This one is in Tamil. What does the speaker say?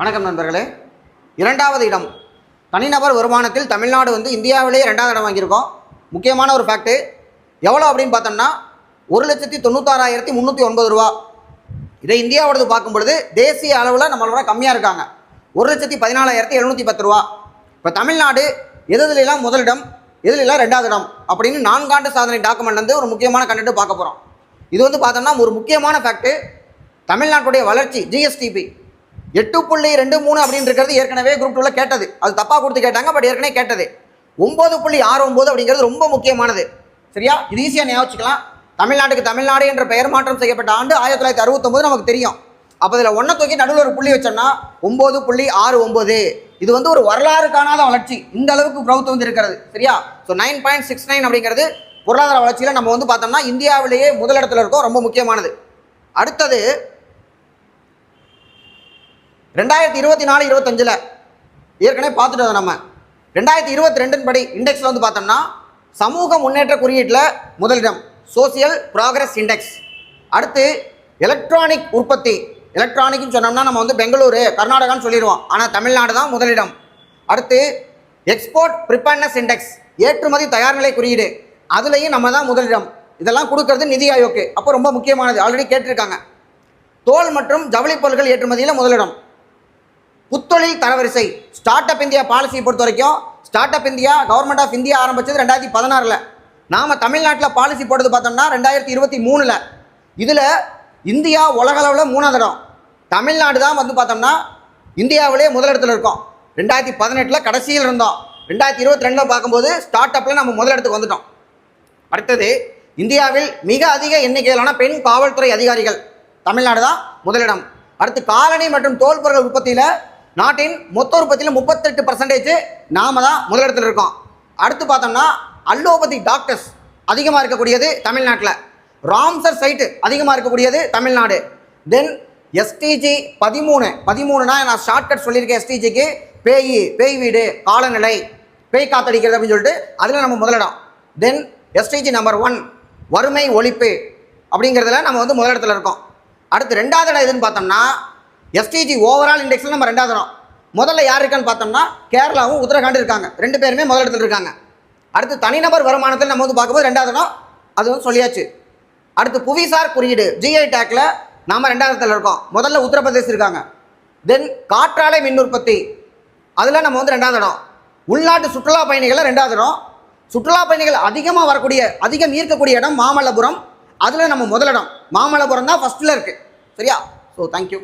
வணக்கம் நண்பர்களே. இரண்டாவது இடம். தனிநபர் வருமானத்தில் தமிழ்நாடு வந்து இந்தியாவிலேயே ரெண்டாவது இடம் வாங்கியிருக்கோம். முக்கியமான ஒரு ஃபேக்ட்டு எவ்வளோ அப்படின்னு பார்த்தோம்னா ஒரு லட்சத்தி தொண்ணூத்தாறாயிரத்தி முந்நூற்றி ஒன்பது ரூபா. இதை இந்தியாவோடது பார்க்கும் பொழுது தேசிய அளவில் நம்மளோட கம்மியாக இருக்காங்க. ஒரு லட்சத்தி பதினாலாயிரத்தி எழுநூற்றி பத்து ரூபா. இப்போ தமிழ்நாடு எதுலாம் முதலிடம் எதுலாம் ரெண்டாவது இடம் அப்படின்னு நான்காண்டு சாதனை டாக்குமெண்ட் வந்து ஒரு முக்கியமான கண்டென்ட் பார்க்க போகிறோம் இது வந்து பார்த்தோம்னா ஒரு முக்கியமான ஃபேக்ட்டு தமிழ்நாட்டுடைய வளர்ச்சி ஜிஎஸ்டிபி எட்டு புள்ளி ரெண்டு மூணு அப்படின்னு இருக்கிறது ஏற்கனவே குரூப் டூவில் கேட்டது. அது தப்பாக கொடுத்து கேட்டாங்க பட் ஏற்கனவே கேட்டது. ஒம்பது புள்ளி ஆறு ஒம்பது அப்படிங்கிறது ரொம்ப முக்கியமானது. சரியா? இது ஈஸியாக ஞாபகம் தமிழ்நாட்டுக்கு தமிழ்நாடு என்ற பெயர் மாற்றம் செய்யப்பட்ட ஆண்டு ஆயிரத்தி தொள்ளாயிரத்தி அறுபத்தொம்பது நமக்கு தெரியும். அப்போ இதில் ஒன்றை தூக்கி நடுவில் ஒரு புள்ளி வச்சோம்னா ஒம்பது புள்ளி ஆறு ஒம்பது இது வந்து ஒரு வரலாறு காணாத வளர்ச்சி. இந்த அளவுக்கு growth வந்து இருக்கிறது. சரியா? So nine point six nine அப்படிங்கிறது பொருளாதார வளர்ச்சியில் நம்ம வந்து பார்த்தோம்னா இந்தியாவிலேயே முதலிடத்தில் இருக்கோம். ரொம்ப முக்கியமானது. அடுத்தது ரெண்டாயிரத்தி இருபத்தி நாலு இருபத்தஞ்சில். ஏற்கனவே பார்த்துட்டு நம்ம. ரெண்டாயிரத்தி இருபத்தி ரெண்டின் படி இண்டெக்ஸில் வந்து பார்த்தோம்னா சமூக முன்னேற்ற குறியீட்டில் முதலிடம் சோசியல் ப்ராக்ரஸ் இண்டெக்ஸ் அடுத்து எலக்ட்ரானிக் உற்பத்தி. எலக்ட்ரானிக்னு சொன்னோம்னா நம்ம வந்து பெங்களூரு கர்நாடகான்னு சொல்லிடுவோம். ஆனால் தமிழ்நாடு தான் முதலிடம். அடுத்து எக்ஸ்போர்ட் ப்ரிப்பேர்னஸ் இண்டெக்ஸ் ஏற்றுமதி தயார்நிலை குறியீடு. அதுலேயும் நம்ம தான் முதலிடம். இதெல்லாம் கொடுக்கறது நிதி ஆயோக்கு அப்போ ரொம்ப முக்கியமானது. ஆல்ரெடி கேட்டிருக்காங்க. தோல் மற்றும் ஜவுளி பொருட்கள் ஏற்றுமதியில் முதலிடம். புத்தொழில் தரவரிசை. ஸ்டார்ட் அப் இந்தியா பாலிசியை பொறுத்த வரைக்கும் start up India government of India ஆரம்பிச்சது ரெண்டாயிரத்தி பதினாறில். நாம் தமிழ்நாட்டில் பாலிசி போட்டது பார்த்தோம்னா ரெண்டாயிரத்தி இருபத்தி மூணில். இதில் இந்தியா உலகளவில் மூணாவது இடம். தமிழ்நாடு தான் வந்து பார்த்தோம்னா இந்தியாவிலே முதலிடத்தில் இருக்கோம். ரெண்டாயிரத்தி பதினெட்டில் கடைசியில் இருந்தோம். ரெண்டாயிரத்தி இருபத்தி ரெண்டில் பார்க்கும்போது ஸ்டார்ட் அப்பில் நம்ம முதலிடத்துக்கு வந்துட்டோம். அடுத்தது இந்தியாவில் மிக அதிக எண்ணிக்கையிலான பெண் காவல்துறை அதிகாரிகள். தமிழ்நாடு தான் முதலிடம் அடுத்து காலனி மற்றும் தோல் பொருட்கள் உற்பத்தியில் நாட்டின் மொத்த உற்பத்தியில் முப்பத்தெட்டு பர்சன்டேஜ் நாம தான் முதலிடத்தில் இருக்கோம். அடுத்து பார்த்தோம்னா அல்லோபதி டாக்டர்ஸ் அதிகமாக இருக்கக்கூடியது தமிழ்நாட்டில். ராம்சர் சைட்டு அதிகமாக இருக்கக்கூடியது தமிழ்நாடு. தென் எஸ்டிஜி பதிமூணு. பதிமூணுனா நான் ஷார்ட்கட் சொல்லியிருக்கேன் எஸ்டிஜிக்கு பேய் பேய் வீடு காலநிலை பேய் காத்தடிக்கிறது அப்படின்னு சொல்லிட்டு அதில் நம்ம முதலிடம். தென் எஸ்டிஜி நம்பர் ஒன் வறுமை ஒழிப்பு அப்படிங்கிறதுல நம்ம வந்து முதலிடத்தில் இருக்கோம். அடுத்து ரெண்டாவது இடம் எதுன்னு பார்த்தோம்னா எஸ்டிஜி ஓவரால் இண்டெக்ஸில் நம்ம ரெண்டாவது இடம். முதல்ல யார் இருக்கான்னு பார்த்தோம்னா கேரளாவும் உத்தரகாண்ட் இருக்காங்க. ரெண்டு பேருமே முதலிடத்தில் இருக்காங்க. அடுத்து தனிநபர் வருமானத்தில் நம்ம வந்து பார்க்கும்போது ரெண்டாவது இடம் அது வந்து சொல்லியாச்சு. அடுத்து புவிசார் குறியீடு ஜிஐ டேக்கில் நாம் ரெண்டாவது இடத்துல இருக்கோம். முதல்ல உத்தரப்பிரதேசம் இருக்காங்க. தென் காற்றாலை மின் உற்பத்தி. அதில் நம்ம வந்து ரெண்டாவது இடம். உள்நாட்டு சுற்றுலா பயணிகளை ரெண்டாவது இடம். சுற்றுலா பயணிகள் அதிகமாக வரக்கூடிய அதிகம் ஈர்க்கக்கூடிய இடம் மாமல்லபுரம். அதில் நம்ம முதலிடம் மாமல்லபுரம் தான் ஃபஸ்ட்டில் இருக்குது சரியா? So thank you